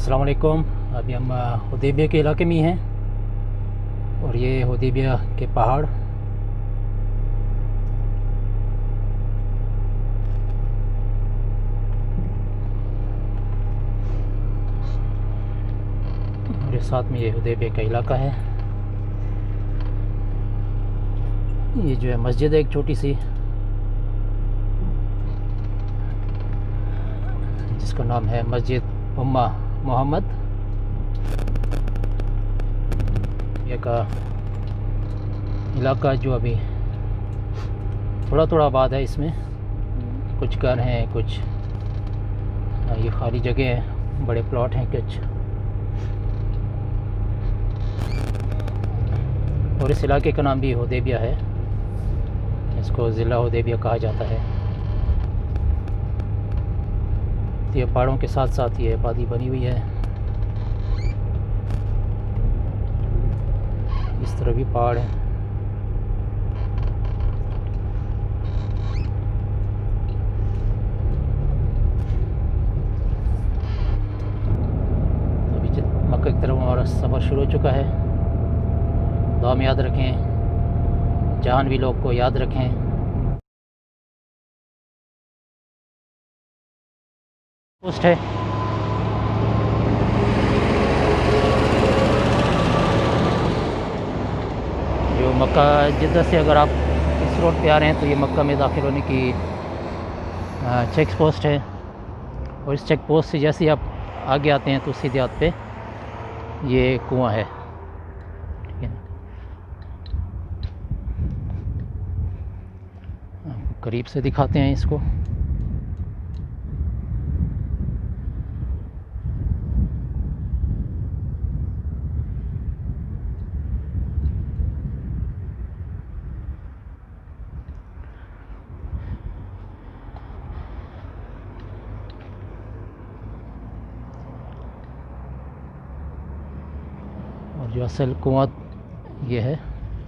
अस्सलाम वालेकुम अभी हम हुदैबिया के इलाके में ही और ये हुदैबिया के पहाड़। मेरे साथ में ये हुदैबिया का इलाका है। ये जो है मस्जिद है, एक छोटी सी, जिसका नाम है मस्जिद उम्मा। मोहम्मद। ये का इलाका जो अभी थोड़ा थोड़ा आबाद है इसमें। कुछ घर हैं, कुछ ये खाली जगह है, बड़े प्लॉट हैं कुछ। और इस इलाके का नाम भी हुदैबिया है। इसको ज़िला हुदैबिया कहा जाता है। तो ये पहाड़ों के साथ साथ ये आबादी बनी हुई है। इस तरह भी पहाड़ है। अभी मक्का की तरफ़ हमारा सफ़र शुरू हो चुका है। दुआ में याद रखें। जान भी लोग को याद रखें। पोस्ट है। जो मक्का जिद्दा से अगर आप इस रोड पे आ रहे हैं तो ये मक्का में दाखिल होने की चेक पोस्ट है। और इस चेक पोस्ट से जैसे आप आगे आते हैं तो सीधे हाथ पे ये कुआँ है। है करीब से दिखाते हैं इसको और जो असल कुआँ ये है,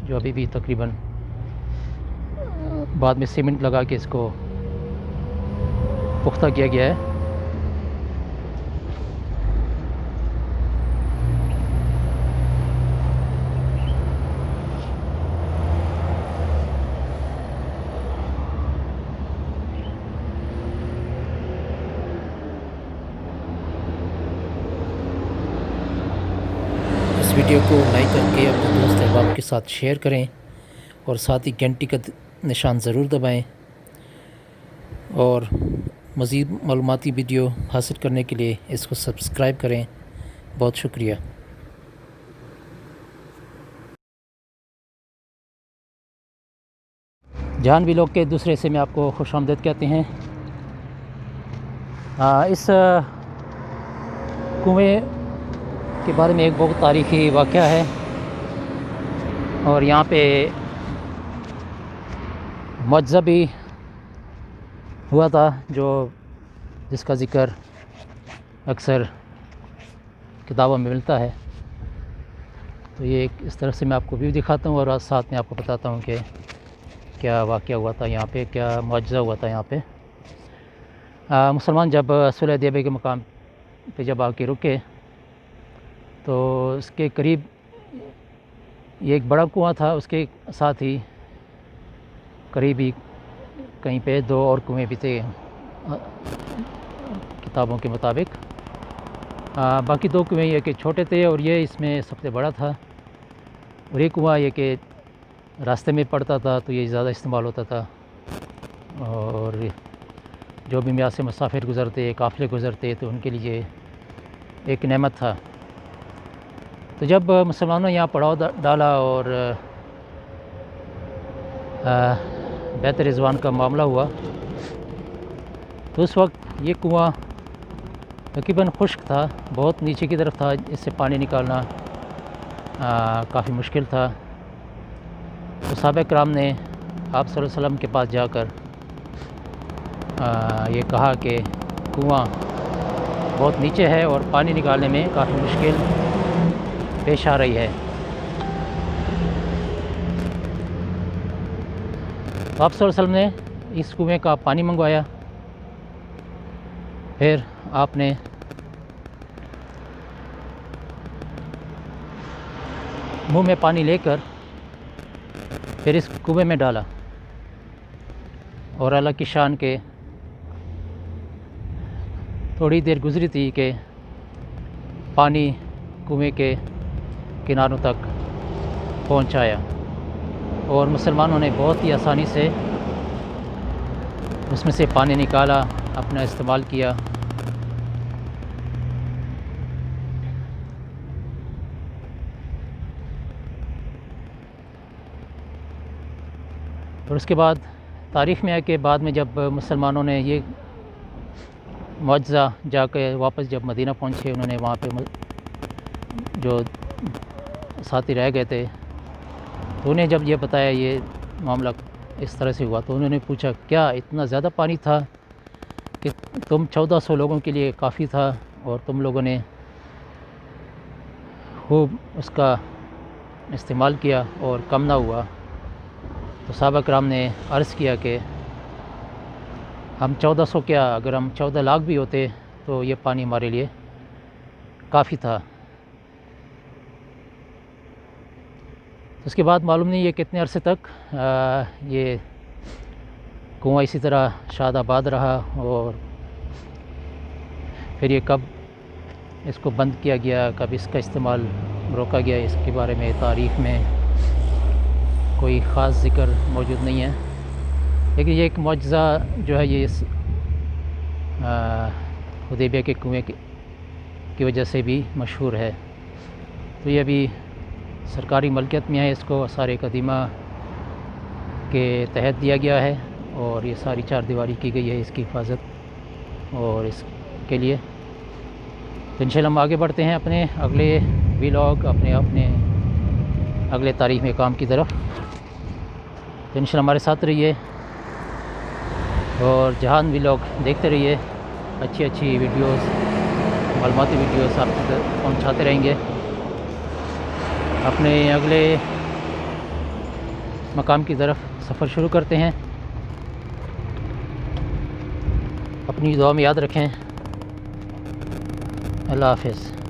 जो अभी भी तकरीबन बाद में सीमेंट लगा के इसको पुख्ता किया गया है इस वीडियो को लाइक करके अपने दोस्त अहबाब के साथ शेयर करें और साथ ही घंटी का निशान ज़रूर दबाएँ और मज़ीद मालूमती वीडियो हासिल करने के लिए इसको सब्सक्राइब करें। बहुत शुक्रिया। जहान भी लोग के दूसरे से में आपको खुश आमदेद कहते हैं। आ, इस कुएँ के बारे में एक बहुत तारीख़ी वाक़ है। और यहाँ पे भी हुआ था, जो जिसका ज़िक्र अक्सर किताबों में मिलता है। तो ये एक इस तरह से मैं आपको व्यू दिखाता हूँ और साथ में आपको बताता हूँ कि क्या वाक़ हुआ था यहाँ पे, क्या मुआवजा हुआ था यहाँ पे। मुसलमान जब सुलह देबे के मकाम पे जब आके रुके तो उसके करीब ये एक बड़ा कुआँ था उसके साथ ही करीब ही कहीं पे दो और कुएँ भी थे किताबों के मुताबिक। आ, बाकी दो कुएँ ये कि छोटे थे और ये इसमें सबसे बड़ा था। और ये कुआँ ये कि रास्ते में पड़ता था तो ये ज़्यादा इस्तेमाल होता था। और जो भी यहाँ से मुसाफिर गुज़रते काफ़िले गुज़रते तो उनके लिए एक नेमत था। तो जब मुसलमानों ने यहाँ पड़ाव डाला और बैत रिजवान का मामला हुआ तो उस वक्त ये कुआँ तकरीबन खुश्क था बहुत नीचे की तरफ़ था इससे पानी निकालना काफ़ी मुश्किल था। तो सबक कराम ने आप वसल्लम के पास जाकर आ, ये कहा कि कुआँ बहुत नीचे है और पानी निकालने में काफ़ी मुश्किल पेश आ रही है। आप वसलम ने इस कुएँ का पानी मंगवाया। फिर आपने मुँह में पानी लेकर फिर इस कुएँ में डाला और अल्लाह की शान के थोड़ी देर गुजरी थी कि पानी कुएँ के किनारों तक पहुँचाया। और मुसलमानों ने बहुत ही आसानी से उसमें से पानी निकाला, अपना इस्तेमाल किया। और उसके बाद तारीख़ में है कि बाद में जब मुसलमानों ने ये मुआजा जाकर वापस जब मदीना पहुँचे, उन्होंने वहाँ पे जो साथी रह गए थे। उन्हें जब ये बताया ये मामला इस तरह से हुआ तो उन्होंने पूछा, क्या इतना ज़्यादा पानी था कि तुम चौदह सौ लोगों के लिए काफ़ी था और तुम लोगों ने खूब उसका इस्तेमाल किया और कम ना हुआ? तो सबक राम ने अर्ज़ किया कि हम चौदह सौ क्या, अगर हम चौदह लाख भी होते तो ये पानी हमारे लिए काफ़ी था। उसके बाद मालूम नहीं ये कितने अरसे तक ये कुआँ इसी तरह शादाबाद रहा और फिर ये कब इसको बंद किया गया, कब इसका इस्तेमाल रोका गया, इसके बारे में तारीख़ में कोई ख़ास ज़िक्र मौजूद नहीं है। लेकिन ये एक मुआजा जो है ये इस हदेबिया के कुएँ की वजह से भी मशहूर है। तो ये अभी सरकारी मलकियत में है, इसको सारे कदीमा के तहत दिया गया है और ये सारी चार दीवारी की गई है इसकी हिफाजत और इसके लिए। तो इंशाल्लाह हम आगे बढ़ते हैं अपने अगले व्लॉग अपने अपने अगले तारीख में काम की तरफ़। तो इन हमारे साथ रहिए और जहान भी लोग देखते रहिए। अच्छी अच्छी वीडियोस मालूमती वीडियोस आप पहुँचाते रहेंगे। अपने अगले मकाम की तरफ़ सफ़र शुरू करते हैं। अपनी दुआ में याद रखें। अल्लाह हाफिज़।